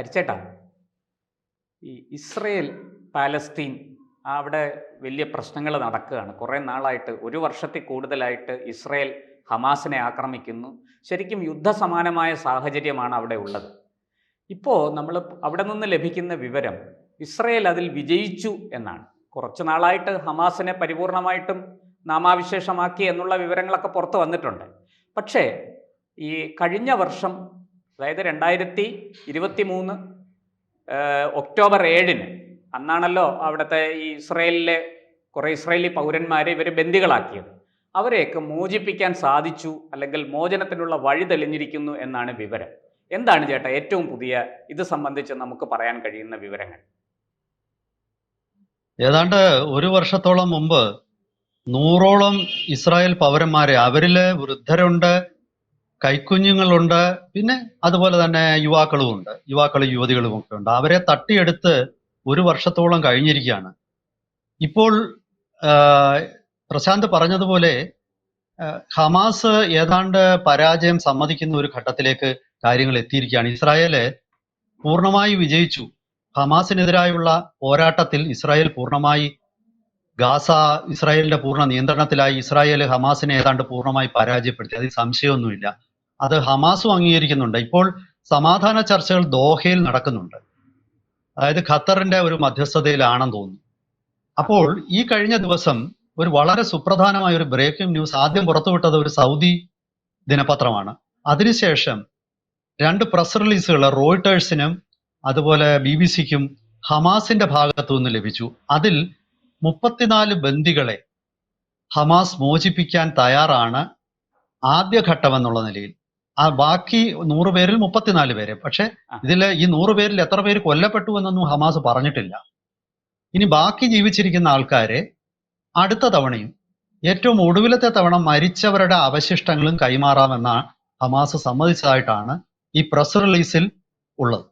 ഹരിച്ചേട്ടാ ഈ Israel Palestine അവിടെ വലിയ പ്രശ്നങ്ങൾ നടക്കുകയാണ്. കുറേ നാളായിട്ട് ഒരു വർഷത്തിൽ കൂടുതലായിട്ട് ഇസ്രയേൽ ഹമാസിനെ ആക്രമിക്കുന്നു. ശരിക്കും യുദ്ധസമാനമായ സാഹചര്യമാണ് അവിടെ ഉള്ളത്. ഇപ്പോൾ നമ്മൾ അവിടെ നിന്ന് ലഭിക്കുന്ന വിവരം ഇസ്രയേൽ അതിൽ വിജയിച്ചു എന്നാണ്. കുറച്ച് നാളായിട്ട് ഹമാസിനെ പരിപൂർണമായിട്ടും നാമാവിശേഷമാക്കി എന്നുള്ള വിവരങ്ങളൊക്കെ പുറത്ത് വന്നിട്ടുണ്ട്. പക്ഷേ ഈ കഴിഞ്ഞ വർഷം അതായത് രണ്ടായിരത്തി ഇരുപത്തി മൂന്ന് ഒക്ടോബർ ഏഴിന്. അന്നാണല്ലോ അവിടുത്തെ ഈ ഇസ്രയേലിലെ കുറേ ഇസ്രയേലി പൗരന്മാരെ ഇവർ ബന്ദികളാക്കിയത്. അവരെയൊക്കെ മോചിപ്പിക്കാൻ സാധിച്ചു അല്ലെങ്കിൽ മോചനത്തിനുള്ള വഴി തെളിഞ്ഞിരിക്കുന്നു എന്നാണ് വിവരം. എന്താണ് ചേട്ടാ ഏറ്റവും പുതിയ ഇത് സംബന്ധിച്ച് നമുക്ക് പറയാൻ കഴിയുന്ന വിവരങ്ങൾ? ഏതാണ്ട് ഒരു വർഷത്തോളം മുമ്പ് നൂറോളം ഇസ്രായേൽ പൗരന്മാരെ അവരിൽ വൃദ്ധരുണ്ട് കൈക്കുഞ്ഞുങ്ങളുണ്ട്. പിന്നെ അതുപോലെ തന്നെ യുവാക്കളും ഉണ്ട് യുവാക്കളും യുവതികളും ഒക്കെ ഉണ്ട്. അവരെ തട്ടിയെടുത്ത് ഒരു വർഷത്തോളം കഴിഞ്ഞിരിക്കുകയാണ്. ഇപ്പോൾ പ്രശാന്ത് പറഞ്ഞതുപോലെ ഹമാസ് ഏതാണ്ട് പരാജയം സമ്മതിക്കുന്ന ഒരു ഘട്ടത്തിലേക്ക് കാര്യങ്ങൾ എത്തിയിരിക്കുകയാണ്. ഇസ്രായേൽ പൂർണമായി വിജയിച്ചു. ഹമാസിനെതിരായുള്ള പോരാട്ടത്തിൽ ഇസ്രായേൽ പൂർണമായി ഗാസ ഇസ്രായേലിന്റെ പൂർണ നിയന്ത്രണത്തിലായി ഇസ്രായേൽ ഹമാസിനെ ഏതാണ്ട് പൂർണമായി പരാജയപ്പെടുത്തി. അതിൽ സംശയമൊന്നുമില്ല. അത് ഹമാസും അംഗീകരിക്കുന്നുണ്ട്. ഇപ്പോൾ സമാധാന ചർച്ചകൾ ദോഹയിൽ നടക്കുന്നുണ്ട്. അതായത് ഖത്തറിന്റെ ഒരു മധ്യസ്ഥതയിലാണെന്ന് തോന്നുന്നു. അപ്പോൾ ഈ കഴിഞ്ഞ ദിവസം ഒരു വളരെ സുപ്രധാനമായ ഒരു ബ്രേക്കിംഗ് ന്യൂസ് ആദ്യം പുറത്തുവിട്ടത് ഒരു സൗദി ദിനപത്രമാണ്. അതിനുശേഷം രണ്ട് പ്രസ് റിലീസുകൾ റോയിട്ടേഴ്സിനും അതുപോലെ ബി ബി സിക്കും ഹമാസിന്റെ ഭാഗത്തു നിന്ന് ലഭിച്ചു. അതിൽ മുപ്പത്തിനാല് ബന്ദികളെ ഹമാസ് മോചിപ്പിക്കാൻ തയ്യാറാണ് ആദ്യഘട്ടം എന്നുള്ള നിലയിൽ. ആ ബാക്കി നൂറ് പേരിൽ മുപ്പത്തിനാല് പേര്. പക്ഷെ. ഇതിൽ ഈ നൂറ് പേരിൽ എത്ര പേര് കൊല്ലപ്പെട്ടു എന്നൊന്നും ഹമാസ് പറഞ്ഞിട്ടില്ല. ഇനി ബാക്കി ജീവിച്ചിരിക്കുന്ന ആൾക്കാരെ അടുത്ത തവണയും ഏറ്റവും ഒടുവിലത്തെ തവണ മരിച്ചവരുടെ അവശിഷ്ടങ്ങളും കൈമാറാമെന്ന ഹമാസ് സമ്മതിച്ചതായിട്ടാണ് ഈ പ്രസ് റിലീസിൽ ഉള്ളത്.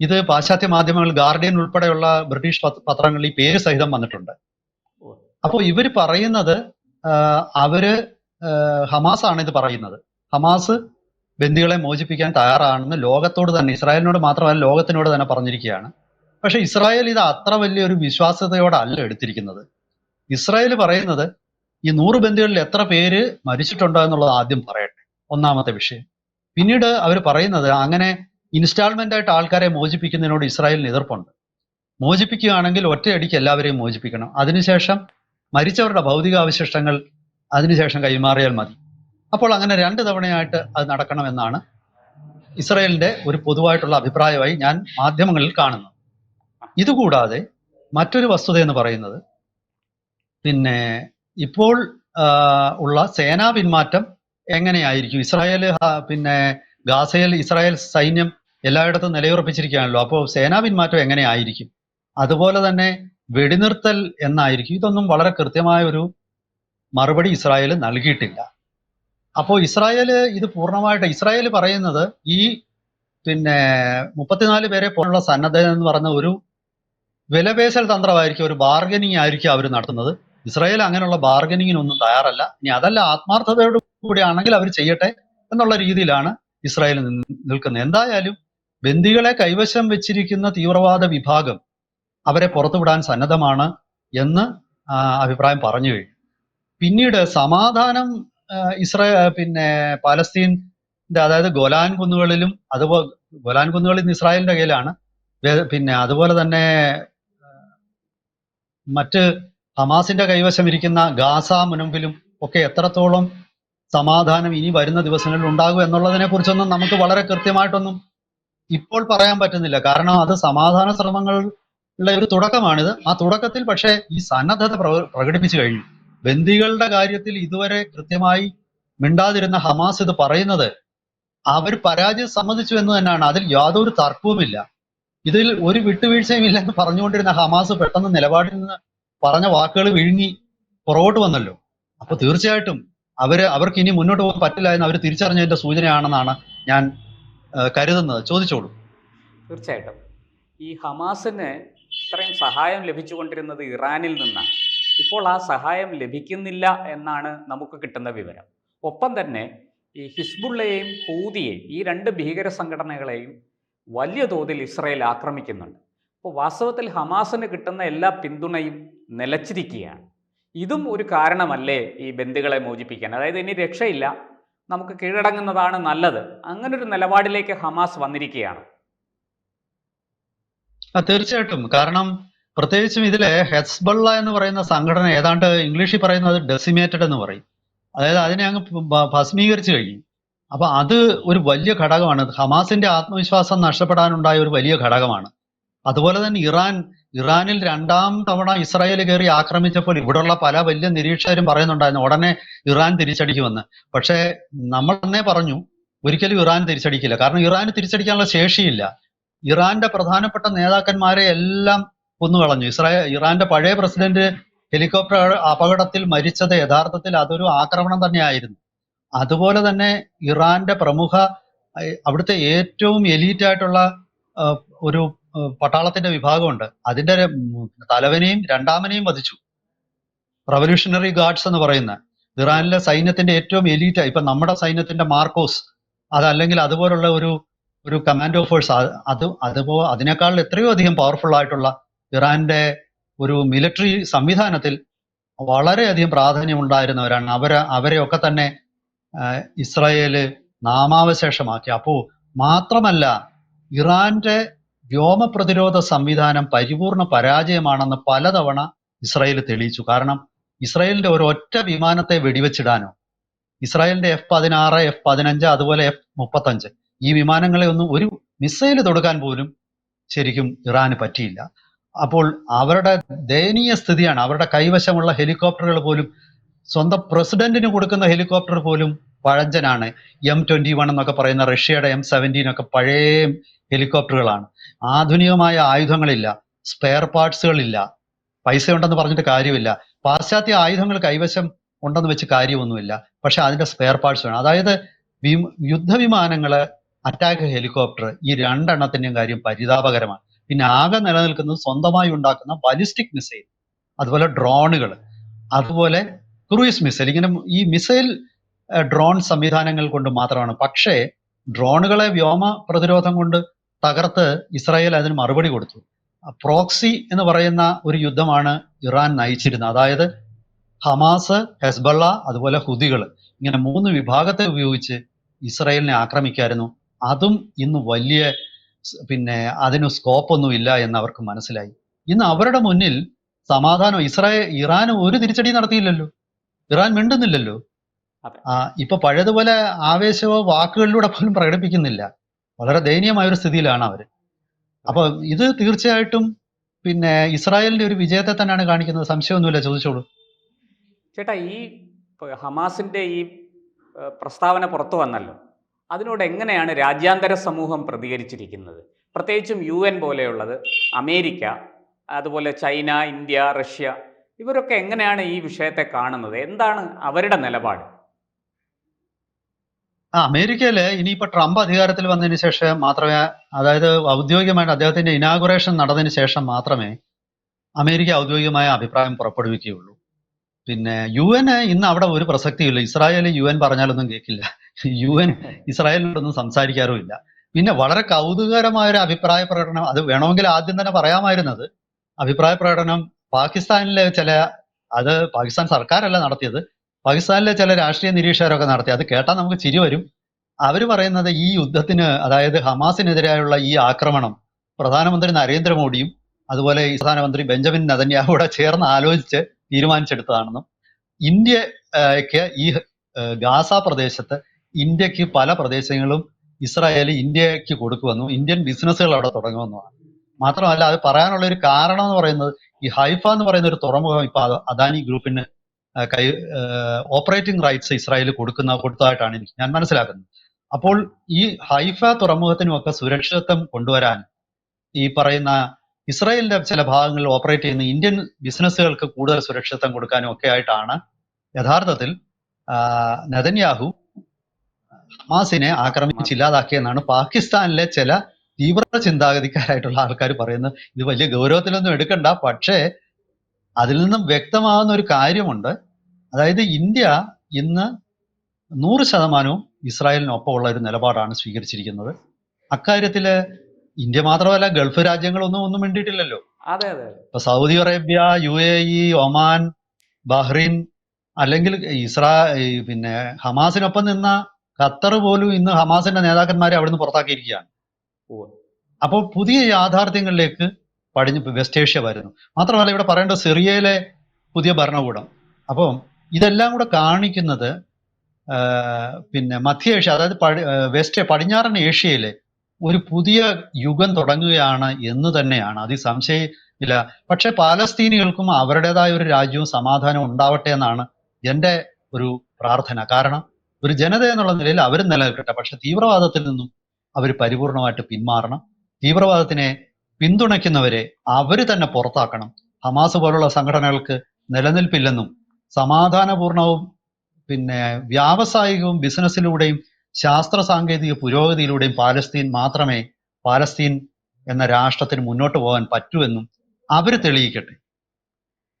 ഇത് പാശ്ചാത്യ മാധ്യമങ്ങൾ ഗാർഡിയൻ ഉൾപ്പെടെയുള്ള ബ്രിട്ടീഷ് പത്ര- പത്രങ്ങളിൽ ഈ പേര് സഹിതം വന്നിട്ടുണ്ട്. അപ്പോൾ ഇവർ പറയുന്നത് അവർ ഹമാസ് ആണ് ഇത് പറയുന്നത്. ഹമാസ് ബന്ദികളെ മോചിപ്പിക്കാൻ തയ്യാറാണെന്ന് ലോകത്തോട് തന്നെ ഇസ്രായേലിനോട് മാത്രമല്ല ലോകത്തിനോട് തന്നെ പറഞ്ഞിരിക്കുകയാണ്. പക്ഷെ ഇസ്രായേൽ ഇത് അത്ര വലിയൊരു വിശ്വാസ്യതയോടല്ല എടുത്തിരിക്കുന്നത്. ഇസ്രായേൽ പറയുന്നത് ഈ നൂറ് ബന്ദികളിൽ എത്ര പേര് മരിച്ചിട്ടുണ്ടോ എന്നുള്ളത് ആദ്യം പറയട്ടെ. ഒന്നാമത്തെ വിഷയം. പിന്നീട് അവർ പറയുന്നത് അങ്ങനെ ഇൻസ്റ്റാൾമെന്റ് ആയിട്ട് ആൾക്കാരെ മോചിപ്പിക്കുന്നതിനോട് ഇസ്രായേലിന് എതിർപ്പുണ്ട്. മോചിപ്പിക്കുകയാണെങ്കിൽ ഒറ്റയടിക്ക് എല്ലാവരെയും മോചിപ്പിക്കണം. അതിനുശേഷം മരിച്ചവരുടെ ഭൗതികാവശിഷ്ടങ്ങൾ അതിനുശേഷം കൈമാറിയാൽ മതി. അപ്പോൾ അങ്ങനെ രണ്ട് തവണയായിട്ട് അത് നടക്കണമെന്നാണ് ഇസ്രയേലിന്റെ ഒരു പൊതുവായിട്ടുള്ള അഭിപ്രായമായി ഞാൻ മാധ്യമങ്ങളിൽ കാണുന്നു ഇതുകൂടാതെ മറ്റൊരു വസ്തുത എന്ന് പറയുന്നത് പിന്നെ ഇപ്പോൾ ഉള്ള സേനാ പിന്മാറ്റം എങ്ങനെയായിരിക്കും? ഇസ്രായേൽ പിന്നെ ഗാസയിൽ ഇസ്രായേൽ സൈന്യം എല്ലായിടത്തും നിലയുറപ്പിച്ചിരിക്കുകയാണല്ലോ. അപ്പോൾ സേനാ പിന്മാറ്റം എങ്ങനെയായിരിക്കും? അതുപോലെ തന്നെ വെടിനിർത്തൽ എന്നായിരിക്കും. ഇതൊന്നും വളരെ കൃത്യമായ ഒരു മറുപടി ഇസ്രായേൽ നൽകിയിട്ടില്ല. അപ്പോൾ ഇസ്രായേൽ ഇത് പൂർണമായിട്ട് ഇസ്രായേൽ പറയുന്നത് ഈ പിന്നെ മുപ്പത്തിനാല് പേരെ പോലുള്ള സന്നദ്ധത എന്ന് പറഞ്ഞ ഒരു വിലപേശൽ തന്ത്രമായിരിക്കും ഒരു ബാർഗനിങ് ആയിരിക്കും അവർ നടത്തുന്നത്. ഇസ്രായേൽ അങ്ങനെയുള്ള ബാർഗനിങ്ങിനൊന്നും തയ്യാറല്ല. ഇനി അതല്ല ആത്മാർത്ഥതയോട് കൂടിയാണെങ്കിൽ അവർ ചെയ്യട്ടെ എന്നുള്ള രീതിയിലാണ് ഇസ്രായേൽ നിൽക്കുന്നത്. എന്തായാലും ബന്ദികളെ കൈവശം വെച്ചിരിക്കുന്ന തീവ്രവാദ വിഭാഗം അവരെ പുറത്തുവിടാൻ സന്നദ്ധമാണ് എന്ന് അഭിപ്രായം പറഞ്ഞു കഴിഞ്ഞു. പിന്നീട് സമാധാനം ഇസ്രായേൽ പിന്നെ പാലസ്തീന്റെ അതായത് ഗോലാൻ കുന്നുകളിലും അതുപോലെ ഗോലാൻ കുന്നുകൾ ഇന്ന് ഇസ്രായേലിന്റെ കയ്യിലാണ്. പിന്നെ അതുപോലെ തന്നെ മറ്റ് ഹമാസിന്റെ കൈവശം ഇരിക്കുന്ന ഗാസ മുനമ്പിലും ഒക്കെ എത്രത്തോളം സമാധാനം ഇനി വരുന്ന ദിവസങ്ങളിൽ ഉണ്ടാകും എന്നുള്ളതിനെ കുറിച്ചൊന്നും നമുക്ക് വളരെ കൃത്യമായിട്ടൊന്നും ഇപ്പോൾ പറയാൻ പറ്റുന്നില്ല. കാരണം അത് സമാധാന ശ്രമങ്ങളുടെ ഒരു തുടക്കമാണിത്. ആ തുടക്കത്തിൽ പക്ഷേ ഈ സന്നദ്ധത പ്രക- പ്രകടിപ്പിച്ചു കഴിഞ്ഞു. ബന്ദികളുടെ കാര്യത്തിൽ ഇതുവരെ കൃത്യമായി മിണ്ടാതിരുന്ന ഹമാസ് ഇത് പറയുന്നത് അവർ പരാജയം സമ്മതിച്ചു എന്ന് തന്നെയാണ്. അതിൽ യാതൊരു തർക്കവുമില്ല. ഇതിൽ ഒരു വിട്ടുവീഴ്ചയും ഇല്ലെന്ന് പറഞ്ഞുകൊണ്ടിരുന്ന ഹമാസ് പെട്ടെന്ന് നിലപാടിൽ നിന്ന് പറഞ്ഞ വാക്കുകൾ വിഴുങ്ങി പുറകോട്ട് വന്നല്ലോ. അപ്പൊ തീർച്ചയായിട്ടും അവർ അവർക്ക് ഇനി മുന്നോട്ട് പോകാൻ പറ്റില്ല എന്ന് അവർ തിരിച്ചറിഞ്ഞതിന്റെ സൂചനയാണെന്നാണ് ഞാൻ കരുതുന്നത്. ചോദിച്ചോളൂ. തീർച്ചയായിട്ടും. ഈ ഹമാസിന് ഇത്രയും സഹായം ലഭിച്ചുകൊണ്ടിരുന്നത് ഇറാനിൽ നിന്നാണ്. ഇപ്പോൾ ആ സഹായം ലഭിക്കുന്നില്ല എന്നാണ് നമുക്ക് കിട്ടുന്ന വിവരം. ഒപ്പം തന്നെ ഈ ഹിസ്ബുള്ളയെയും ഹൂതിയെയും ഈ രണ്ട് ഭീകര സംഘടനകളെയും വലിയ തോതിൽ ഇസ്രയേൽ ആക്രമിക്കുന്നുണ്ട്. അപ്പോൾ വാസ്തവത്തിൽ ഹമാസിന് കിട്ടുന്ന എല്ലാ പിന്തുണയും നിലച്ചിരിക്കുകയാണ്. ഇതും ഒരു കാരണമല്ലേ ഈ ബന്ദികളെ മോചിപ്പിക്കാൻ? അതായത് ഇനി രക്ഷയില്ല നമുക്ക് കീഴടങ്ങുന്നതാണ് നല്ലത്. അങ്ങനൊരു നിലപാടിലേക്ക് ഹമാസ് വന്നിരിക്കുകയാണ്. തീർച്ചയായിട്ടും. കാരണം പ്രത്യേകിച്ചും ഇതിലെ ഹെസ്ബള്ള എന്ന് പറയുന്ന സംഘടന ഏതാണ്ട് ഇംഗ്ലീഷിൽ പറയുന്നത് ഡെസിമേറ്റഡ് എന്ന് പറയും. അതായത് അതിനെ അങ്ങ് ഭസ്മീകരിച്ചു കഴിഞ്ഞു. അപ്പൊ അത് ഒരു വലിയ ഘടകമാണ്. ഹമാസിന്റെ ആത്മവിശ്വാസം നഷ്ടപ്പെടാനുണ്ടായ ഒരു വലിയ ഘടകമാണ്. അതുപോലെ തന്നെ ഇറാൻ ഇറാനിൽ രണ്ടാം തവണ ഇസ്രായേൽ കയറി ആക്രമിച്ചപ്പോൾ ഇവിടെയുള്ള പല വലിയ നിരീക്ഷകരും പറയുന്നുണ്ടായിരുന്നു ഉടനെ ഇറാൻ തിരിച്ചടിക്കുമെന്ന്. പക്ഷേ നമ്മൾ തന്നെ പറഞ്ഞു ഒരിക്കലും ഇറാൻ തിരിച്ചടിക്കില്ല. കാരണം ഇറാന് തിരിച്ചടിക്കാനുള്ള ശേഷിയില്ല. ഇറാന്റെ പ്രധാനപ്പെട്ട നേതാക്കന്മാരെ എല്ലാം കൊന്നുകളഞ്ഞു. ഇസ്രായേൽ ഇറാന്റെ പഴയ പ്രസിഡന്റ് ഹെലികോപ്റ്റർ അപകടത്തിൽ മരിച്ചത് യഥാർത്ഥത്തിൽ അതൊരു ആക്രമണം തന്നെയായിരുന്നു. അതുപോലെ തന്നെ ഇറാന്റെ പ്രമുഖ അവിടുത്തെ ഏറ്റവും എലീറ്റ് ആയിട്ടുള്ള ഒരു പട്ടാളത്തിന്റെ വിഭാഗമുണ്ട്. അതിന്റെ തലവനെയും രണ്ടാമനെയും വധിച്ചു. റവല്യൂഷണറി ഗാർഡ്സ് എന്ന് പറയുന്ന ഇറാനിലെ സൈന്യത്തിന്റെ ഏറ്റവും എലീറ്റ് ഇപ്പൊ നമ്മുടെ സൈന്യത്തിന്റെ മാർക്കോസ് അതല്ലെങ്കിൽ അതുപോലുള്ള ഒരു ഒരു കമാൻഡോ ഫോഴ്സ് അത് അതുപോ അതിനേക്കാൾ എത്രയോ അധികം പവർഫുൾ ആയിട്ടുള്ള ഇറാന്റെ ഒരു മിലിറ്ററി സംവിധാനത്തിൽ വളരെയധികം പ്രാധാന്യം ഉണ്ടായിരുന്നവരാണ്. അവരെ അവരെയൊക്കെ തന്നെ ഇസ്രായേൽ നാമാവശേഷമാക്കി. അപ്പോ മാത്രമല്ല ഇറാന്റെ വ്യോമ പ്രതിരോധ സംവിധാനം പരിപൂർണ പരാജയമാണെന്ന് പലതവണ ഇസ്രായേൽ തെളിയിച്ചു. കാരണം ഇസ്രായേലിന്റെ ഒരൊറ്റ വിമാനത്തെ വെടിവെച്ചിടാനോ ഇസ്രായേലിന്റെ എഫ് പതിനാറ് എഫ് പതിനഞ്ച് അതുപോലെ എഫ് മുപ്പത്തഞ്ച് ഈ വിമാനങ്ങളെ ഒന്നും ഒരു മിസൈൽ തൊടുക്കാൻ പോലും ശരിക്കും ഇറാന് പറ്റിയില്ല. അപ്പോൾ അവരുടെ ദയനീയ സ്ഥിതിയാണ്. അവരുടെ കൈവശമുള്ള ഹെലികോപ്റ്ററുകൾ പോലും സ്വന്തം പ്രസിഡന്റിന് കൊടുക്കുന്ന ഹെലികോപ്റ്റർ പോലും പഴഞ്ചനാണ്. എം ട്വന്റി വൺ എന്നൊക്കെ പറയുന്ന റഷ്യയുടെ എം സെവന്റീൻ ഒക്കെ പഴയ ഹെലികോപ്റ്ററുകളാണ്. ആധുനികമായ ആയുധങ്ങളില്ല സ്പെയർ പാർട്സുകളില്ല പൈസ ഉണ്ടെന്ന് പറഞ്ഞിട്ട് കാര്യമില്ല. പാശ്ചാത്യ ആയുധങ്ങൾ കൈവശം ഉണ്ടെന്ന് വെച്ച് കാര്യമൊന്നുമില്ല. പക്ഷെ അതിന്റെ സ്പെയർ പാർട്സ് വേണം. അതായത് യുദ്ധവിമാനങ്ങൾ അറ്റാക്ക് ഹെലികോപ്റ്റർ ഈ രണ്ടെണ്ണത്തിന്റെയും കാര്യം പരിതാപകരമാണ്. പിന്നെ ആകെ നിലനിൽക്കുന്നത് സ്വന്തമായി ഉണ്ടാക്കുന്ന ബാലിസ്റ്റിക് മിസൈൽ അതുപോലെ ഡ്രോണുകൾ അതുപോലെ ക്രൂയിസ് മിസൈൽ ഇങ്ങനെ ഈ മിസൈൽ ഡ്രോൺ സംവിധാനങ്ങൾ കൊണ്ട് മാത്രമാണ്. പക്ഷേ ഡ്രോണുകളെ വ്യോമ പ്രതിരോധം കൊണ്ട് തകർത്ത് ഇസ്രായേൽ അതിന് മറുപടി കൊടുത്തു. പ്രോക്സി എന്ന് പറയുന്ന ഒരു യുദ്ധമാണ് ഇറാൻ നയിച്ചിരുന്നത്. അതായത് ഹമാസ് ഹെസ്ബള്ള അതുപോലെ ഹുദികൾ ഇങ്ങനെ മൂന്ന് വിഭാഗത്തെ ഉപയോഗിച്ച് ഇസ്രായേലിനെ ആക്രമിക്കായിരുന്നു. അതും ഇന്ന് വലിയ പിന്നെ അതിന് സ്കോപ്പ് ഒന്നും ഇല്ല എന്ന് അവർക്ക് മനസ്സിലായി. ഇന്ന് അവരുടെ മുന്നിൽ സമാധാനം ഇസ്രായേൽ ഇറാൻ ഒരു തിരിച്ചടി നടത്തിയില്ലല്ലോ. ഇറാൻ മിണ്ടുന്നില്ലല്ലോ. ആ ഇപ്പൊ പഴയതുപോലെ ആവേശമോ വാക്കുകളിലൂടെ പോലും പ്രകടിപ്പിക്കുന്നില്ല. വളരെ ദയനീയമായ ഒരു സ്ഥിതിയിലാണ് അവർ അപ്പൊ ഇത് തീർച്ചയായിട്ടും പിന്നെ ഇസ്രായേലിന്റെ ഒരു വിജയത്തെ തന്നെയാണ് കാണിക്കുന്നത്. സംശയമൊന്നുമില്ല ചോദിച്ചോളൂ. ചേട്ടാ ഈ ഹമാസിന്റെ ഈ പ്രസ്താവന പുറത്തു വന്നല്ലോ. അതിനോട് എങ്ങനെയാണ് രാജ്യാന്തര സമൂഹം പ്രതികരിച്ചിരിക്കുന്നത്? പ്രത്യേകിച്ചും യു എൻ പോലെയുള്ളത് അമേരിക്ക അതുപോലെ ചൈന ഇന്ത്യ റഷ്യ ഇവരൊക്കെ എങ്ങനെയാണ് ഈ വിഷയത്തെ കാണുന്നത്? എന്താണ് അവരുടെ നിലപാട്? ആ അമേരിക്കയിൽ ഇനിയിപ്പോ ട്രംപ് അധികാരത്തിൽ വന്നതിന് ശേഷം മാത്രമേ അതായത് ഔദ്യോഗികമായിട്ട് അദ്ദേഹത്തിന്റെ ഇനാഗുറേഷൻ നടന്നതിന് ശേഷം മാത്രമേ അമേരിക്ക ഔദ്യോഗികമായ അഭിപ്രായം പുറപ്പെടുവിക്കുകയുള്ളൂ. പിന്നെ യു എന് ഇന്ന് അവിടെ ഒരു പ്രസക്തിയില്ല ഇസ്രായേൽ യു എൻ പറഞ്ഞാലൊന്നും കേൾക്കില്ല യു എൻ ഇസ്രായേലിനോടൊന്നും സംസാരിക്കാറുമില്ല. പിന്നെ വളരെ കൗതുകകരമായ ഒരു അഭിപ്രായ പ്രകടനം അത് വേണമെങ്കിൽ ആദ്യം തന്നെ പറയാമായിരുന്നത് അഭിപ്രായ പ്രകടനം പാകിസ്ഥാനിലെ ചില അത് പാകിസ്ഥാൻ സർക്കാരല്ല നടത്തിയത് പാകിസ്ഥാനിലെ ചില രാഷ്ട്രീയ നിരീക്ഷകരൊക്കെ നടത്തി. അത് കേട്ടാൽ നമുക്ക് ചിരി വരും. അവർ പറയുന്നത് ഈ യുദ്ധത്തിന് അതായത് ഹമാസിനെതിരായുള്ള ഈ ആക്രമണം പ്രധാനമന്ത്രി നരേന്ദ്രമോദിയും അതുപോലെ പ്രധാനമന്ത്രി ബെഞ്ചമിൻ നെതന്യാഹൂടെ ചേർന്ന് ആലോചിച്ച് തീരുമാനിച്ചെടുത്തതാണെന്നും ഇന്ത്യയ്ക്ക് ഈ ഗാസ പ്രദേശത്ത് ഇന്ത്യയ്ക്ക് പല പ്രദേശങ്ങളും ഇസ്രായേൽ ഇന്ത്യയ്ക്ക് കൊടുക്കുമെന്നും ഇന്ത്യൻ ബിസിനസ്സുകൾ അവിടെ തുടങ്ങുമെന്നുമാണ് മാത്രമല്ല അത് പറയാനുള്ള ഒരു കാരണം എന്ന് പറയുന്നത് ഈ ഹൈഫ എന്ന് പറയുന്ന ഒരു തുറമുഖം ഇപ്പൊ അദ- അദാനി ഗ്രൂപ്പിന് കൈ ഓപ്പറേറ്റിംഗ് റൈറ്റ്സ് ഇസ്രായേൽ കൊടുക്കുന്ന കൊടുത്തതായിട്ടാണ് എനിക്ക് ഞാൻ മനസ്സിലാക്കുന്നത്. അപ്പോൾ ഈ ഹൈഫ തുറമുഖത്തിനുമൊക്കെ സുരക്ഷിതത്വം കൊണ്ടുവരാൻ ഈ പറയുന്ന ഇസ്രായേലിന്റെ ചില ഭാഗങ്ങളിൽ ഓപ്പറേറ്റ് ചെയ്യുന്ന ഇന്ത്യൻ ബിസിനസ്സുകൾക്ക് കൂടുതൽ സുരക്ഷിതത്വം കൊടുക്കാനും ഒക്കെ ആയിട്ടാണ് യഥാർത്ഥത്തിൽ നെതന്യാഹു ഹമാസിനെ ആക്രമിച്ച് ഇല്ലാതാക്കിയെന്നാണ് പാകിസ്ഥാനിലെ ചില തീവ്ര ചിന്താഗതിക്കാരായിട്ടുള്ള ആൾക്കാർ പറയുന്നത്. ഇത് വലിയ ഗൗരവത്തിലൊന്നും എടുക്കണ്ട. പക്ഷേ അതിൽ നിന്നും വ്യക്തമാകുന്ന ഒരു കാര്യമുണ്ട്. അതായത് ഇന്ത്യ ഇന്ന് നൂറ് ശതമാനവും ഇസ്രായേലിനൊപ്പമുള്ള ഒരു നിലപാടാണ് സ്വീകരിച്ചിരിക്കുന്നത്. അക്കാര്യത്തിൽ ഇന്ത്യ മാത്രമല്ല ഗൾഫ് രാജ്യങ്ങളൊന്നും ഒന്നും വേണ്ടിയിട്ടില്ലല്ലോ അതെ അതെ ഇപ്പൊ Saudi Arabia U A E Oman Bahrain അല്ലെങ്കിൽ ഇസ്രാ പിന്നെ ഹമാസിനൊപ്പം നിന്ന ഖത്തർ പോലും ഇന്ന് ഹമാസിന്റെ നേതാക്കന്മാരെ അവിടുന്ന് പുറത്താക്കിയിരിക്കുകയാണ്. അപ്പോൾ പുതിയ യാഥാർത്ഥ്യങ്ങളിലേക്ക് പടിഞ്ഞ് വെസ്റ്റ് ഏഷ്യ വരുന്നു. മാത്രമല്ല ഇവിടെ പറയേണ്ടത് സിറിയയിലെ പുതിയ ഭരണകൂടം. അപ്പം ഇതെല്ലാം കൂടെ കാണിക്കുന്നത് പിന്നെ മധ്യ ഏഷ്യ അതായത് വെസ്റ്റ് പടിഞ്ഞാറൻ ഏഷ്യയിലെ ഒരു പുതിയ യുഗം തുടങ്ങുകയാണ് എന്ന് തന്നെയാണ്. അതിൽ സംശയമില്ല. പക്ഷെ പാലസ്തീനികൾക്കും അവരുടേതായ ഒരു രാജ്യവും സമാധാനവും ഉണ്ടാവട്ടെ എന്നാണ് എന്റെ ഒരു പ്രാർത്ഥന. കാരണം ഒരു ജനത എന്നുള്ള നിലയിൽ അവരും നിലനിൽക്കട്ടെ. പക്ഷെ തീവ്രവാദത്തിൽ നിന്നും അവർ പരിപൂർണമായിട്ട് പിന്മാറണം. തീവ്രവാദത്തിനെ പിന്തുണയ്ക്കുന്നവരെ അവർ തന്നെ പുറത്താക്കണം. ഹമാസ് പോലുള്ള സംഘടനകൾക്ക് നിലനിൽപ്പില്ലെന്നും സമാധാനപൂർണവും പിന്നെ വ്യാവസായികവും ബിസിനസ്സിലൂടെയും ശാസ്ത്ര സാങ്കേതിക പുരോഗതിയിലൂടെയും പാലസ്തീൻ മാത്രമേ പാലസ്തീൻ എന്ന രാഷ്ട്രത്തിന് മുന്നോട്ട് പോകാൻ പറ്റൂ എന്നും അവർ തെളിയിക്കട്ടെ.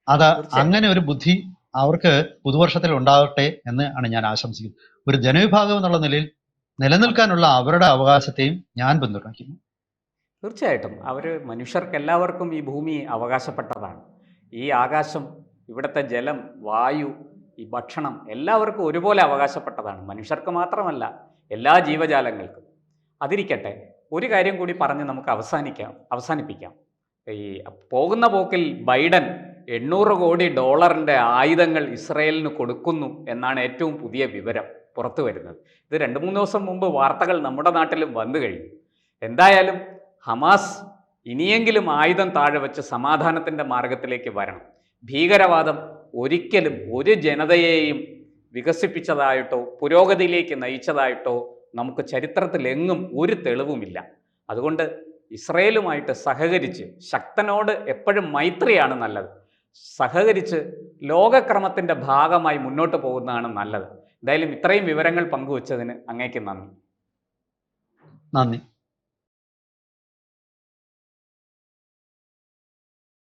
അത് അങ്ങനെ ഒരു ബുദ്ധി അവർക്ക് പുതുവർഷത്തിൽ ഉണ്ടാകട്ടെ എന്ന് ആണ് ഞാൻ ആശംസിക്കുന്നത്. ഒരു ജനവിഭാഗം എന്നുള്ള നിലയിൽ നിലനിൽക്കാനുള്ള അവരുടെ അവകാശത്തെയും ഞാൻ പിന്തുണയ്ക്കുന്നു. തീർച്ചയായിട്ടും. അവർ മനുഷ്യർക്ക് എല്ലാവർക്കും ഈ ഭൂമി അവകാശപ്പെട്ടതാണ്. ഈ ആകാശം ഇവിടുത്തെ ജലം വായു ഈ ഭക്ഷണം എല്ലാവർക്കും ഒരുപോലെ അവകാശപ്പെട്ടതാണ്. മനുഷ്യർക്ക് മാത്രമല്ല എല്ലാ ജീവജാലങ്ങൾക്കും. അതിരിക്കട്ടെ ഒരു കാര്യം കൂടി പറഞ്ഞ് നമുക്ക് അവസാനിക്കാം അവസാനിപ്പിക്കാം. ഈ പോകുന്ന പോക്കിൽ ബൈഡൻ എണ്ണൂറ് കോടി ഡോളറിന്റെ ആയുധങ്ങൾ ഇസ്രയേലിന് കൊടുക്കുന്നു എന്നാണ് ഏറ്റവും പുതിയ വിവരം പുറത്തു വരുന്നത്. ഇത് രണ്ട് മൂന്ന് ദിവസം മുമ്പ് വാർത്തകൾ നമ്മുടെ നാട്ടിലും വന്നു കഴിഞ്ഞു. എന്തായാലും ഹമാസ് ഇനിയെങ്കിലും ആയുധം താഴെ വെച്ച് സമാധാനത്തിന്റെ മാർഗത്തിലേക്ക് വരണം. ഭീകരവാദം ഒരിക്കലും ഒരു ജനതയെയും വികസിപ്പിച്ചതായിട്ടോ പുരോഗതിയിലേക്ക് നയിച്ചതായിട്ടോ നമുക്ക് ചരിത്രത്തിലെങ്ങും ഒരു തെളിവുമില്ല. അതുകൊണ്ട് ഇസ്രയേലുമായിട്ട് സഹകരിച്ച് ശക്തനോട് എപ്പോഴും മൈത്രിയാണ് നല്ലത്. സഹകരിച്ച് ലോകക്രമത്തിന്റെ ഭാഗമായി മുന്നോട്ട് പോകുന്നതാണ് നല്ലത്. എന്തായാലും ഇത്രയും വിവരങ്ങൾ പങ്കുവച്ചതിന് അങ്ങേക്ക് നന്ദി. നന്ദി.